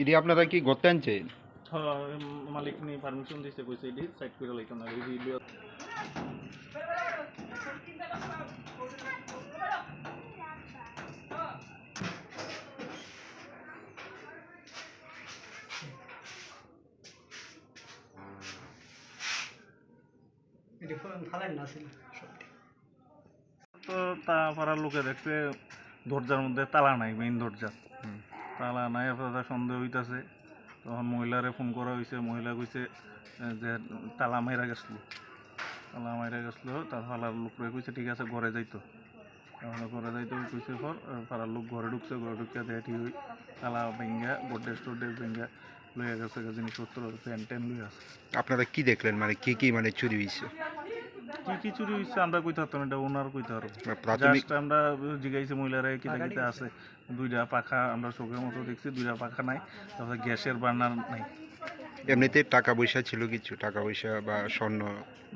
এটি আপনারা কি করতে আনছেন মালিক নি পারমিশন দিছে কইছে এডি সাইড করে লাইতো না এই ভিডিও তো তা পাড়ার লোকে দেখছে দরজার মধ্যে তালা নাই মেইন দরজা। হুম। তালা নাই আপনারা সন্দেহ হইতাছে। তখন মহিলারে ফোন করা হয়েছে মহিলা কইছে যে তালা মাইরা গেছিল। তালা মাইরা গেছিল, তার পাড়ার লোকরে কইছে, ঠিক আছে, ঘরে যাইতো। তাহলে ঘরে যাইতো, কইছে পর পাড়ার লোক ঘরে ঢুকছে, ঘরে ঢুকে দেখে ঠিক হই, তালা ভেঙ্গা, গোড্রেজ টোড্রেজ ভেঙ্গা লইয়া গেছে, জিনিসপত্র প্যান ট্যান লইয়া আছে। আপনারা কি দেখলেন? মানে কি কি মানে চুরি হয়েছে কি কি চুরি আমরা কইতে পারতাম এটা ওনার কইতে পারব। প্রাথমিক জাস্ট আমরা জিগাইছি মহিলারা কিতা আছে। দুইটা পাখা আমরা চোখের মতো দেখছি দুইটা পাখা নাই তারপরে গ্যাসের বার্নার নাই। এমনিতে টাকা পয়সা ছিল কিছু টাকা পয়সা বা স্বর্ণ?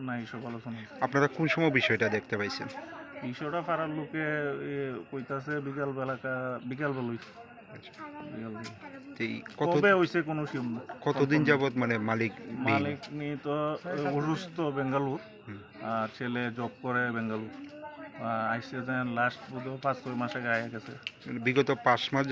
নাই সব আলোচনা। আপনারা কোন সময় বিষয়টা দেখতে পাইছেন? বিষয়টা পাড়ার লোকে কইতাছে বিকাল বেলা বিকাল বেলা কবে হইছে কোনো কতদিন যাবত মানে মালিক মালিক নিয়ে তো অসুস্থ বেঙ্গালুর। আর ছেলে জব করে বেঙ্গালুর। আইসে লাস্ট বোধ পাঁচ ছয় মাসে গায়ে গেছে। বিগত পাঁচ মাস